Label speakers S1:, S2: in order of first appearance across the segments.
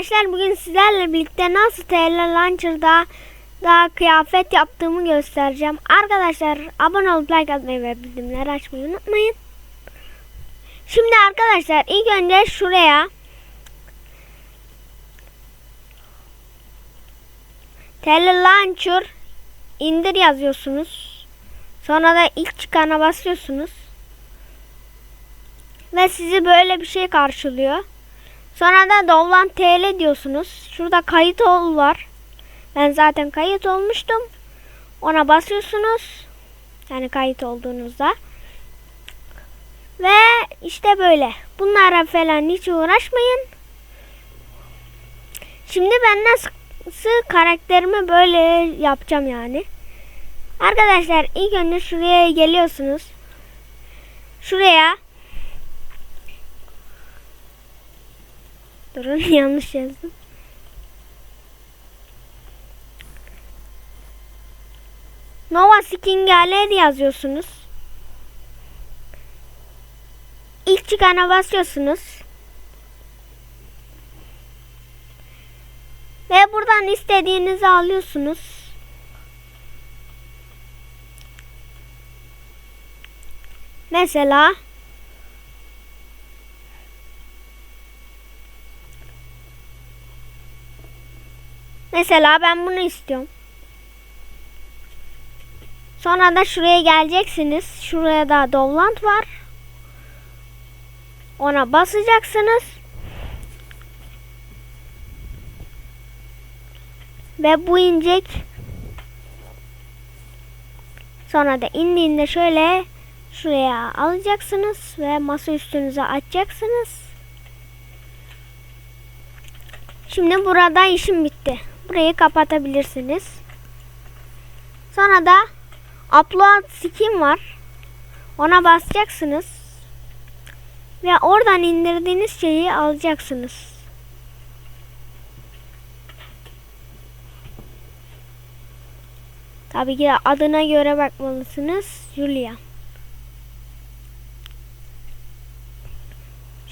S1: Arkadaşlar bugün sizlerle birlikte nasıl TL Launcher'da daha kıyafet yaptığımı göstereceğim. Arkadaşlar abone olup like atmayı ve bildirimleri açmayı unutmayın. Şimdi arkadaşlar ilk önce şuraya TL Launcher indir yazıyorsunuz. Sonra da ilk çıkana basıyorsunuz. Ve sizi böyle bir şey karşılıyor. Sonra da Dovlan TL diyorsunuz. Şurada kayıt ol var. Ben zaten kayıt olmuştum. Ona basıyorsunuz. Yani kayıt olduğunuzda. Ve işte böyle. Bunlara falan hiç uğraşmayın. Şimdi ben nasıl karakterimi böyle yapacağım yani. Arkadaşlar ilk önce şuraya geliyorsunuz. Şuraya Durun yanlış yazdım. Nova Skin Gallery yazıyorsunuz. İlk çıkana basıyorsunuz. Ve buradan istediğinizi alıyorsunuz. Mesela Mesela ben bunu istiyorum. Sonra da şuraya geleceksiniz. Şuraya da Dovland var. Ona basacaksınız. Ve bu inecek. Sonra da indiğinde şöyle şuraya alacaksınız ve masa üstünüze açacaksınız. Şimdi burada işim bitti. Burayı kapatabilirsiniz. Sonra da upload skin var. Ona basacaksınız. Ve oradan indirdiğiniz şeyi alacaksınız. Tabii ki de adına göre bakmalısınız. Julia.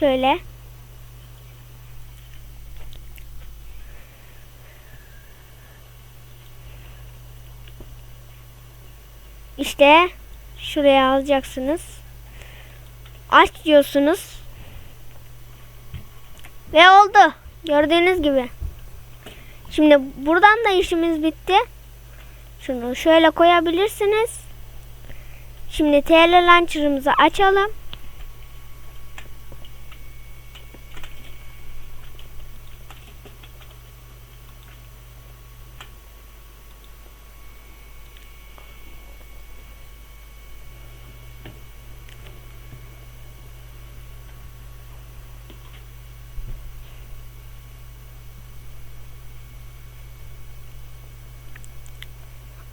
S1: Şöyle. İşte şuraya alacaksınız. Aç diyorsunuz. Ve oldu. Gördüğünüz gibi. Şimdi buradan da işimiz bitti. Şunu şöyle koyabilirsiniz. Şimdi TL Launcher'ımızı açalım.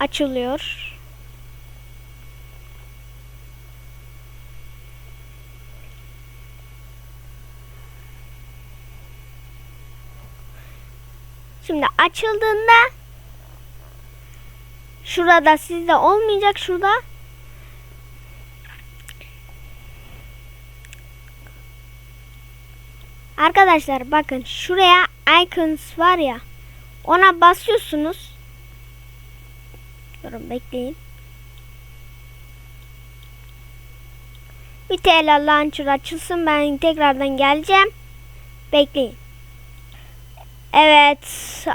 S1: Açılıyor. Şimdi açıldığında şurada sizde olmayacak şurada Arkadaşlar bakın şuraya icons var ya ona basıyorsunuz Durun bekleyin. Bir TL launcher açılsın ben tekrardan geleceğim. Bekleyin. Evet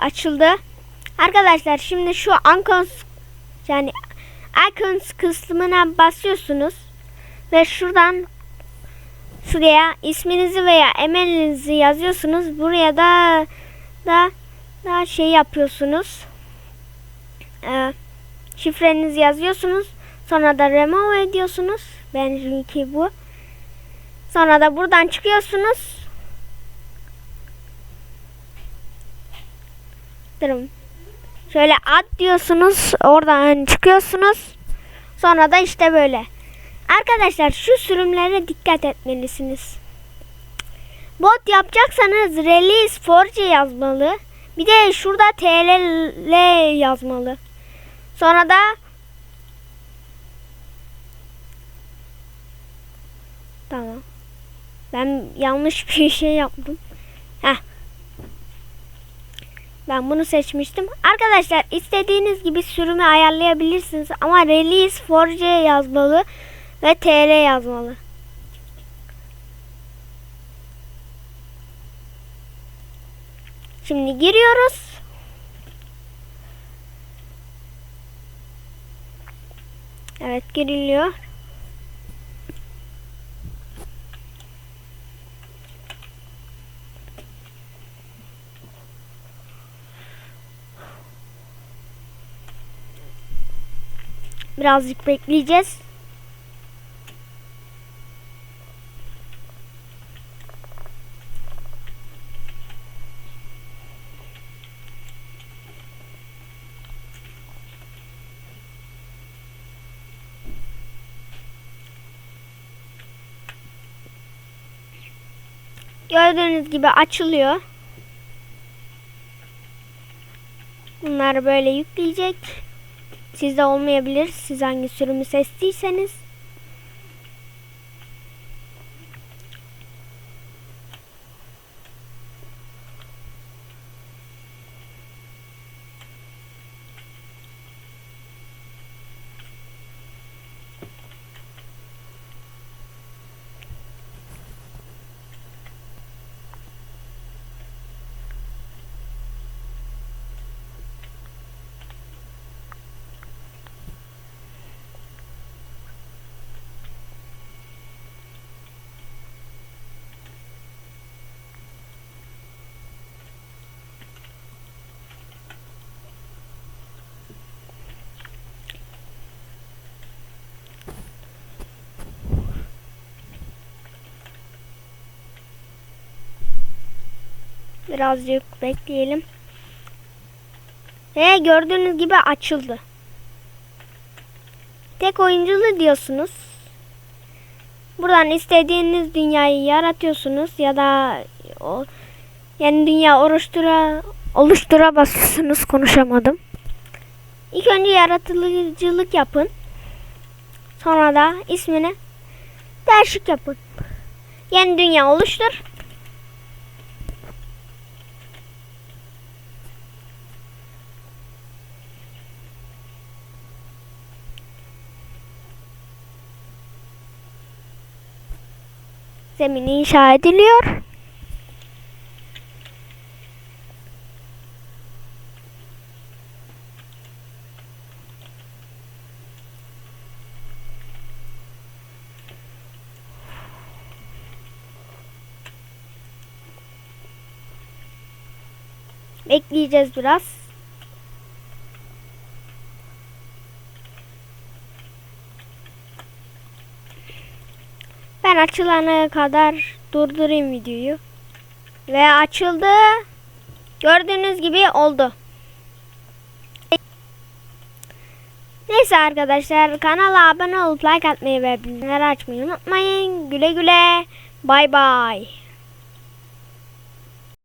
S1: açıldı. Arkadaşlar şimdi şu icons yani icons kısmına basıyorsunuz ve şuradan şuraya isminizi veya emelinizi yazıyorsunuz. Buraya da da da şey yapıyorsunuz. Ee, Şifrenizi yazıyorsunuz. Sonra da remove ediyorsunuz. Benimki bu. Sonra da buradan çıkıyorsunuz. Durun. Şöyle at diyorsunuz. Oradan çıkıyorsunuz. Sonra da işte böyle. Arkadaşlar şu sürümlere dikkat etmelisiniz. Bot yapacaksanız release forge yazmalı. Bir de şurada TLL yazmalı. Sonra da Tamam. Ben yanlış bir şey yaptım. Heh. Ben bunu seçmiştim. Arkadaşlar istediğiniz gibi sürümü ayarlayabilirsiniz. Ama release 4C yazmalı ve TL yazmalı. Şimdi giriyoruz. Evet giriliyor. Birazcık bekleyeceğiz. Gördüğünüz gibi açılıyor. Bunları böyle yükleyecek. Sizde olmayabilir. Siz hangi sürümü seçtiyseniz. Birazcık bekleyelim. Ve gördüğünüz gibi açıldı. Tek oyunculu diyorsunuz. Buradan istediğiniz dünyayı yaratıyorsunuz ya da o yani dünya oluştura oluştura basıyorsunuz konuşamadım. İlk önce yaratıcılık yapın. Sonra da ismini değişik yapın. Yeni dünya oluştur. Zemin inşa ediliyor. Bekleyeceğiz biraz. Açılana kadar durdurayım videoyu. Ve açıldı. Gördüğünüz gibi oldu. Neyse arkadaşlar kanala abone olup like atmayı ve bildirimleri açmayı unutmayın. Güle güle. Bay bay.